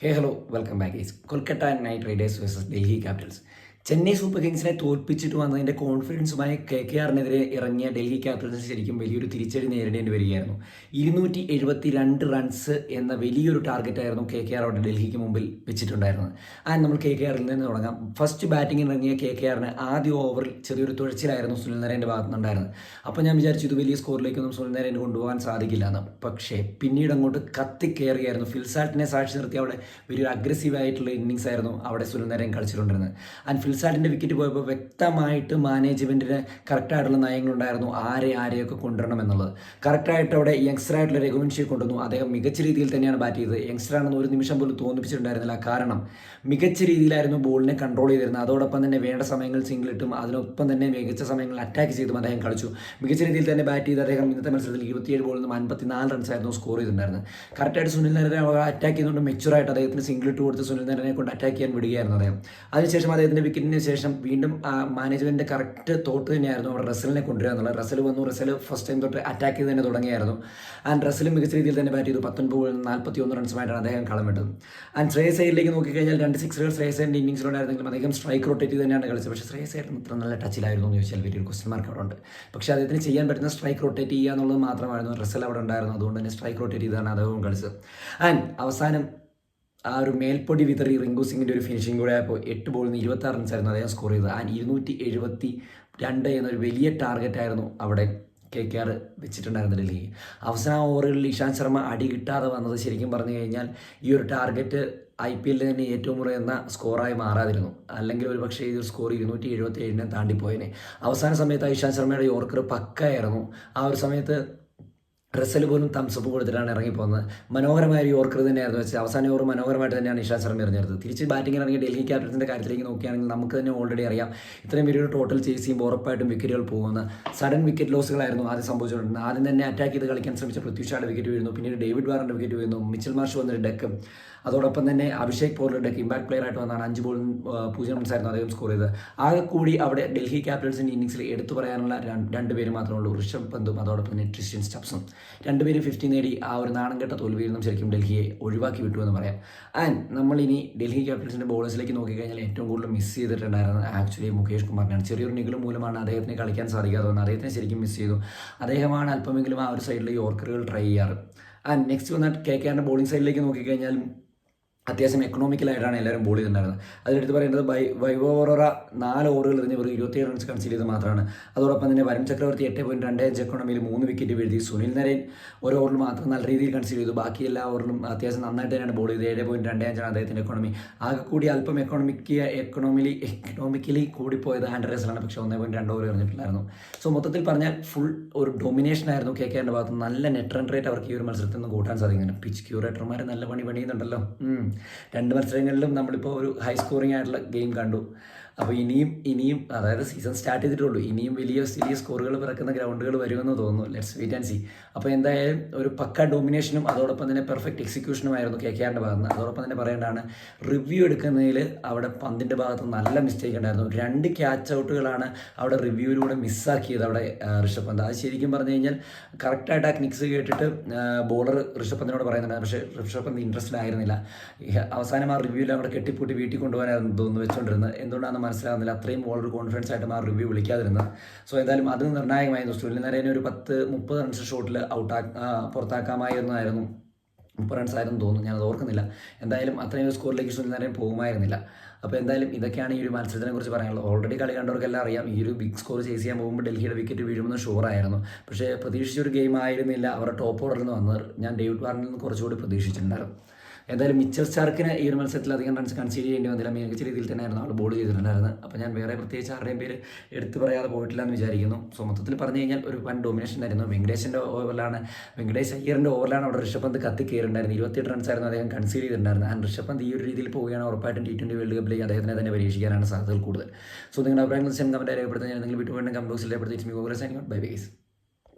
hey hello welcome back guys Kolkata Knight Riders versus Delhi Capitals Chennai super കിങ്സിനെ തോൽപ്പിച്ചിട്ട് വന്നതിന്റെ കോൺഫിഡൻസുമായി K K ആറിനെതിരെ ഇറങ്ങിയ Delhi Capitals ശരിക്കും വലിയൊരു തിരിച്ചടി നേരിടേണ്ടി വരികയായിരുന്നു. ഇരുന്നൂറ്റി എഴുപത്തി രണ്ട് റൺസ് എന്ന വലിയൊരു ടാർഗറ്റായിരുന്നു കെ കെ ആർ അവിടെ ഡൽഹിക്ക് മുമ്പിൽ വെച്ചിട്ടുണ്ടായിരുന്നത്. ആൻഡ് നമ്മൾ കെ കെ ആറിൽ നിന്ന് തുടങ്ങാം. ഫസ്റ്റ് ബാറ്റിംഗിൽ ഇറങ്ങിയ കെ കെ ആറിന് ആദ്യ ഓവറിൽ ചെറിയൊരു തുഴച്ചിലായിരുന്നു സുനിൽ നരേന്റെ ഭാഗത്തുനിന്നുണ്ടായിരുന്നത്. അപ്പോൾ ഞാൻ വിചാരിച്ചു ഇത് വലിയ സ്കോറിലേക്കൊന്നും സുനിൽ നരേൻ കൊണ്ടുപോകാൻ സാധിക്കില്ല എന്ന്. പക്ഷേ പിന്നീട് അങ്ങോട്ട് കത്തിക്കയറിയായിരുന്നു ഫിൽസാട്ടിനെ സാക്ഷി നിർത്തി അവിടെ വലിയൊരു അഗ്രസീവ് ആയിട്ടുള്ള ഇന്നിങ്സ് ആയിരുന്നു അവിടെ സുനിൽ നരേൻ കളിച്ചിട്ടുണ്ടായിരുന്നത് ആൻഡ് ഫിൽസാട്ടിന്റെ വിക്കറ്റ് പോയപ്പോൾ വ്യക്തമായിട്ട് മാനേജ്മെന്റിന് കറക്റ്റായിട്ടുള്ള നയങ്ങളുണ്ടായിരുന്നു. ആരെ ആരെയൊക്കെ കൊണ്ടുവരണം എന്നുള്ളത് കറക്റ്റായിട്ട് അവിടെ യങ്സ്റ്ററായിട്ടുള്ള രഘുവൻഷിയെ കൊണ്ടുവന്നു. അദ്ദേഹം മികച്ച രീതിയിൽ തന്നെയാണ് ബാറ്റ് ചെയ്തത്. യങ്സ്റ്ററാണെന്ന് ഒരു നിമിഷം പോലും തോന്നിപ്പിച്ചിട്ടുണ്ടായിരുന്നില്ല. കാരണം മികച്ച രീതിയിലായിരുന്നു ബോളിനെ കൺട്രോൾ ചെയ്തിരുന്നത്. അതോടൊപ്പം തന്നെ വേണ്ട സമയങ്ങൾ സിംഗിൾ ഇട്ടും അതിനൊപ്പം തന്നെ മികച്ച സമയങ്ങളിൽ അറ്റാക്ക് ചെയ്തും അദ്ദേഹം കളിച്ചു. മികച്ച രീതിയിൽ തന്നെ ബാറ്റ് ചെയ്ത് അദ്ദേഹം ഇന്നത്തെ മത്സരത്തിൽ ഇരുപത്തിയേഴ് ബോളിൽ നിന്ന് അൻപത്തിനാല് റൺസ് ആയിരുന്നു സ്കോർ ചെയ്തിട്ടുണ്ടായിരുന്നത്. കറക്റ്റായിട്ട് സുനിൽ നരനെ അറ്റാക്ക് ചെയ്യുന്നതുകൊണ്ട് മെച്ചുറായിട്ട് അദ്ദേഹത്തിന് സിംഗിൾ ഇട്ട് കൊടുത്ത് സുനിൽ നരനെ കൊണ്ട് അറ്റാക്ക് ചെയ്യാൻ വിടുകയായിരുന്നു അദ്ദേഹം. അതിനുശേഷം അദ്ദേഹത്തിന്റെ വിക്കറ്റിന് ശേഷം വീണ്ടും മാനേജ്മെന്റിന്റെ കറക്റ്റ് തോട്ട് തന്നെയായിരുന്നു അവിടെ റസലിനെ കൊണ്ടുവരിക എന്നുള്ളത്. റസൽ വന്നു റസൽ ഫസ്റ്റ് ടൈം തൊട്ട് അറ്റാക്ക് ചെയ്ത് തന്നെ തുടങ്ങിയായിരുന്നു. ആൻഡ് റസൽ മികച്ച രീതിയിൽ തന്നെ ബാറ്റ് ചെയ്തു. പത്തൊൻപത് നാൽപ്പത്തി ഒന്ന് റൺസുമായിട്ടാണ് അദ്ദേഹം കളം വിട്ടത് ആൻഡ് ശ്രേയസ് സൈഡിലേക്ക് നോക്കിക്കഴിഞ്ഞാൽ രണ്ട് സിക്സുകൾ ശ്രേയസ് സൈഡിന്റെ ഇന്നിംഗ്സിലുണ്ടായിരുന്നെങ്കിലും അദ്ദേഹം സ്ട്രൈക്ക് റൊട്ടേറ്റ് ചെയ്ത് തന്നെയാണ് കളിച്ചത്. പക്ഷേ ശ്രേയസ് അയ്യർ ഇത്ര നല്ല ടച്ചിലായിരുന്നു എന്ന് ചോദിച്ചാൽ വലിയൊരു ക്വസ്റ്റ്യൻ മാർക്ക് അവിടെ ഉണ്ട്. പക്ഷേ അദ്ദേഹത്തിന് ചെയ്യാൻ പറ്റുന്ന സ്ട്രൈക്ക് റൊട്ടേറ്റ് ചെയ്യുക എന്നുള്ളത് മാത്രമായിരുന്നു റസൽ അവിടെ ഉണ്ടായിരുന്നു അതുകൊണ്ട് തന്നെ സ്ട്രൈക്ക് റൊട്ടേറ്റ് ചെയ്താണ് അദ്ദേഹം കളിച്ചത്. ആൻഡ് അവസാനം ആ ഒരു മേൽപ്പൊടി വിതറി റിങ്കു സിംഗിന്റെ ഒരു ഫിനിഷിംഗ് കൂടെ ആയപ്പോൾ എട്ട് ബോളിൽ നിന്ന് ഇരുപത്തി റൺസായിരുന്നു അദ്ദേഹം സ്കോർ ചെയ്തത്. ആൻഡ് ഇരുന്നൂറ്റി എഴുപത്തി രണ്ട് എന്നൊരു വലിയ ടാർഗറ്റായിരുന്നു അവിടെ കെ കെ ആർ വെച്ചിട്ടുണ്ടായിരുന്നു ഡൽഹി അവസാന ഓവറുകളിൽ ഇഷാന്ത് ശർമ്മ അടി കിട്ടാതെ വന്നത് ശരിക്കും പറഞ്ഞു കഴിഞ്ഞാൽ ഈ ഒരു ടാർഗറ്റ് ഐ പി എല്ലിൽ തന്നെ ഏറ്റവും കുറയുന്ന സ്കോറായി മാറാതിരുന്നു. അല്ലെങ്കിൽ ഒരു പക്ഷേ ഇതൊരു സ്കോർ ഇരുന്നൂറ്റി എഴുപത്തി ഏഴിനെ താണ്ടിപ്പോയതിനെ അവസാന സമയത്ത് ഇഷാന്ത് ശർമ്മയുടെ യോർക്കർ പക്കായിരുന്നു. ആ ഒരു സമയത്ത് റസൽ പോലും തംസപ്പ് കൊടുത്തിട്ടാണ് ഇറങ്ങിപ്പോകുന്നത്. മനോഹരമായ ഒരു ഓർക്കർ തന്നെയായിരുന്നു വെച്ചാൽ അവസാന ഓവർ മനോഹരമായിട്ട് തന്നെയാണ് ഇഷാ ശർമ്മ എറിഞ്ഞത് തിരിച്ച് ബാറ്റിംഗ് ഇറങ്ങിയ ഡൽഹി ക്യാപിറ്റൽസിന്റെ കാര്യത്തിലേക്ക് നോക്കുകയാണെങ്കിൽ നമുക്ക് തന്നെ ഓൾറെഡി അറിയാം. ഇത്രയും വലിയൊരു ടോട്ടൽ ചേസ് ചെയ്യുമ്പോൾ ഉറപ്പായിട്ടും വിക്കറ്റുകൾ പോകുന്ന സഡൻ വിക്കറ്റ് ലോസുകളായിരുന്നു ആദ്യം സംഭവിച്ചുകൊണ്ടിരുന്നത്. ആദ്യം തന്നെ അറ്റാക്ക് ചെയ്ത് കളിക്കാൻ ശ്രമിച്ച പൃഥ്വിഷായുടെ വിക്കറ്റ് വീഴുന്നു പിന്നീട് ഡേവിഡ് വാറിന്റെ വിക്കറ്റ് വീഴുന്നു. മിച്ചൽ മാർഷ് വന്നൊരു ഡെക്ക് അതോടൊപ്പം തന്നെ അഭിഷേക് പോലുള്ള ഡെക്ക് ഇമ്പാക്ട് പ്ലെയർ ആയിട്ട് വന്നാണ് അഞ്ച് ബോൾ പൂജ്യം റൺസ് ആയിരുന്നു അദ്ദേഹം സ്കോർ ചെയ്തത്. ആകെ കൂടി അവിടെ ഡൽഹി ക്യാപിറ്റൽസിന്റെ ഇന്നിങ്സിൽ എടുത്തു പറയാനുള്ള രണ്ട് പേര് മാത്രമേ ഉള്ളൂ. ഋഷഭ് പന്തും അതോടൊപ്പം തന്നെ ട്രിസ്ത്യൻ സ്റ്റപ്സും രണ്ടുപേരും ഫിഫ്റ്റി നേടി ആ ഒരു നാണംകെട്ട തോൽവിയിൽ നിന്നും ശരിക്കും ഡൽഹിയെ ഒഴിവാക്കി വിട്ടു എന്ന് പറയാം. ആൻഡ് നമ്മളിനി ഡൽഹി ക്യാപിറ്റൽസിന്റെ ബോളേഴ്സിലേക്ക് നോക്കിക്കഴിഞ്ഞാൽ ഏറ്റവും കൂടുതൽ മിസ് ചെയ്തിട്ടുണ്ടായിരുന്നത് ആക്ച്വലി മുകേഷ് കുമാറിനാണ് ചെറിയൊരു നികളും മൂലമാണ് അദ്ദേഹത്തിന് കളിക്കാൻ സാധിക്കാതെ വന്നത്. അദ്ദേഹത്തിന് ശരിക്കും മിസ് ചെയ്തു. അദ്ദേഹമാണ് അല്പമെങ്കിലും ആ ഒരു സൈഡിൽ യോർക്കറുകൾ ട്രൈ ചെയ്യാറ്. ആൻഡ് നെക്സ്റ്റ് വന്നാൽ കെ കെ ആറിന്റെ ബോളിംഗ് സൈഡിലേക്ക് നോക്കിക്കഴിഞ്ഞാൽ അത്യാവശ്യം എക്കണോമിക്കലായിട്ടാണ് എല്ലാവരും ബോൾ ചെയ്തിട്ടുണ്ടായിരുന്നത്. അതിലെടുത്ത് പറയുന്നത് ബൈ വൈവോറ നാല് ഓവറുകൾ എറിഞ്ഞ് വെറും ഇരുപത്തിയേഴ് റൺസ് കൺസീഡ് ചെയ്ത് മാത്രമാണ്. അതോടൊപ്പം തന്നെ വരുൺ ചക്രവർത്തി എട്ട് പോയിന്റ് രണ്ട് അഞ്ച് മൂന്ന് വിക്കറ്റ് വീഴ്ത്തി സുനിൽ നരേൻ ഒരു ഓവറിൽ മാത്രം നല്ല രീതിയിൽ കൺസീഡ് ചെയ്തു. ബാക്കി എല്ലാ ഓവറിലും അത്യാവശ്യം നന്നായിട്ട് തന്നെയാണ് ബോൾ ചെയ്തത്. ഏഴ് പോയിന്റ് രണ്ട് അഞ്ചാണ് അദ്ദേഹത്തിന്റെ എക്കണോമി ആകെ കൂടി അല്പം എക്കണോമിക്ക് എക്കണോമിലി എക്കണോമിക്കലി കൂടിപ്പോയത് ഹാൻഡ് റേസിലാണ് പക്ഷേ ഒന്നേ പോയിന്റ് രണ്ട് ഓവർ എറിഞ്ഞിട്ടുണ്ടായിരുന്നു സോ മൊത്തത്തിൽ പറഞ്ഞാൽ ഫുൾ ഒരു ഡൊമിനേഷൻ ആയിരുന്നു കെ കെന്റെ ഭാഗത്ത്. നല്ല നെറ്റ് റൺ റേറ്റ് അവർക്ക് ഈ ഒരു മത്സരത്തിൽ നിന്ന് കൂട്ടാൻ സാധിക്കുന്നുണ്ട്. പിച്ച് ക്യൂറേറ്റർമാർ നല്ല പണി പണിയുന്നുണ്ടല്ലോ. രണ്ട് മത്സരങ്ങളിലും നമ്മളിപ്പോൾ ഒരു ഹൈ സ്കോറിംഗ് ആയിട്ടുള്ള ഗെയിം കണ്ടു. അപ്പോൾ ഇനിയും ഇനിയും അതായത് സീസൺ സ്റ്റാർട്ട് ചെയ്തിട്ടുള്ളൂ. ഇനിയും വലിയ വലിയ സ്കോറുകൾ പിറക്കുന്ന ഗ്രൗണ്ടുകൾ വരുമെന്ന് തോന്നുന്നു. ലെറ്റ്സ് വെയിറ്റ് ആൻഡ് സി അപ്പോൾ എന്തായാലും ഒരു പക്ക ഡൊമിനേഷനും അതോടൊപ്പം തന്നെ പെർഫെക്റ്റ് എക്സിക്യൂഷനുമായിരുന്നു കെ കെ ആറിന്റെ ഭാഗത്ത് അതോടൊപ്പം തന്നെ പറയേണ്ടതാണ് റിവ്യൂ എടുക്കുന്നതിൽ അവിടെ പന്തിന്റെ ഭാഗത്ത് നല്ല മിസ്റ്റേക്ക് ഉണ്ടായിരുന്നു. രണ്ട് ക്യാച്ച് ഔട്ടുകളാണ് അവിടെ റിവ്യൂവിലൂടെ മിസ്സാക്കിയത് അവിടെ ഋഷഭ് പന്ത്. അത് ശരിക്കും പറഞ്ഞു കഴിഞ്ഞാൽ കറക്റ്റായിട്ട് ആ നിക്സ് കേട്ടിട്ട് ബോളർ ഋഷഭ് പന്തിനോട് പറയുന്നുണ്ട്. പക്ഷേ ഋഷഭ് പന്ത് ഇൻട്രസ്റ്റഡ് ആയിരുന്നില്ല. അവസാനം ആ റിവ്യൂവിൽ അവിടെ കെട്ടിപ്പൂട്ടി വീട്ടിൽ കൊണ്ടുപോകാനായിരുന്നു തോന്നുന്നു വെച്ചുകൊണ്ടിരുന്നത് എന്തുകൊണ്ടാണെന്ന് മനസ്സിലാകുന്നില്ല. അത്രയും ബോളർ കോൺഫിഡൻസ് ആയിട്ട് ആ റിവ്യൂ വിളിക്കാതിരുന്നത്. സോ എന്തായാലും അത് നിർണായകമായിരുന്നു സുനിൽ നരേനെ ഒരു പത്ത് മുപ്പത് റൺസ് ഷോട്ടിൽ ഔട്ടാ പുറത്താക്കാമായിരുന്നതായിരുന്നു മുപ്പത് റൺസ് ആയിരുന്നു തോന്നുന്നു. ഞാനത് ഓർക്കുന്നില്ല. എന്തായാലും അത്രയും സ്കോറിലേക്ക് സുനിൽ നരേൻ പോകുമായിരുന്നില്ല. അപ്പോൾ എന്തായാലും ഇതൊക്കെയാണ് ഈ ഒരു മത്സരത്തിനെ കുറിച്ച് പറയാനുള്ളത്. ഓൾറെഡി കളി കണ്ടവർക്കെല്ലാം അറിയാം. ഈ ഒരു ബിഗ് സ്കോർ ചേസ് ചെയ്യാൻ പോകുമ്പോൾ ഡൽഹിയുടെ വിക്കറ്റ് വീഴുമെന്ന് ഷുവറായിരുന്നു പക്ഷേ പ്രതീക്ഷിച്ചൊരു ഗെയിം ആയിരുന്നില്ല. അവരുടെ ടോപ്പ് ഓർഡറിൽ നിന്ന് വന്നത് ഞാൻ ഡേവിഡ് വാറിനിൽ നിന്ന് കുറച്ചുകൂടി പ്രതീക്ഷിച്ചിട്ടുണ്ടായിരുന്നു. എന്തായാലും മിച്ചൽ സ്റ്റാർക്കിന് ഈ ഒരു മത്സരത്തിൽ അധികം റൺസ് കൺസീഡ് ചെയ്യേണ്ടി വന്നില്ല. മികച്ച രീതിയിൽ തന്നെയായിരുന്നു ആൾ ബോൾ ചെയ്തിട്ടുണ്ടായിരുന്നത്. അപ്പോൾ ഞാൻ വേറെ പ്രത്യേകിച്ച് ആരുടെയും പേര് എടുത്തു പറയാതെ പോയിട്ടില്ല എന്ന് വിചാരിക്കുന്നു. സോ മൊത്തത്തിൽ പറഞ്ഞു കഴിഞ്ഞാൽ ഒരു വൺ ഡൊമിനേഷൻ ആയിരുന്നു വെങ്കടേഷിന്റെ ഓവറിലാണ് വെങ്കടേഷ് അയ്യറിന്റെ ഓവറിലാണ് അവിടെ ഋഷഭ് പന്ത് കത്തി കയറിണ്ടായിരുന്നത് ഇരുപത്തിയെട്ട് റൺസ് ആയിരുന്നു അദ്ദേഹം കൺസീഡ് ചെയ്തിട്ടുണ്ടായിരുന്നത്. ആൻഡ് ഋഷഭ് പന്ത് ഈ ഒരു രീതിയിൽ പോവുകയാണ് ഉറപ്പായിട്ടും ടി ട്വന്റി വേൾഡ് കപ്പിലേക്ക് അദ്ദേഹത്തിനെ തന്നെ പരീക്ഷിക്കാനാണ് സാധ്യതകൾ കൂടുതൽ. സോ നിങ്ങളുടെ അഭിപ്രായങ്ങൾ സെൻ കമന്റ് ഞാൻ നിങ്ങൾ വിട്ടുപോയിട്ട് കമ്പോസിൽ രേഖപ്പെടുത്തി. ബൈ ബൈസ്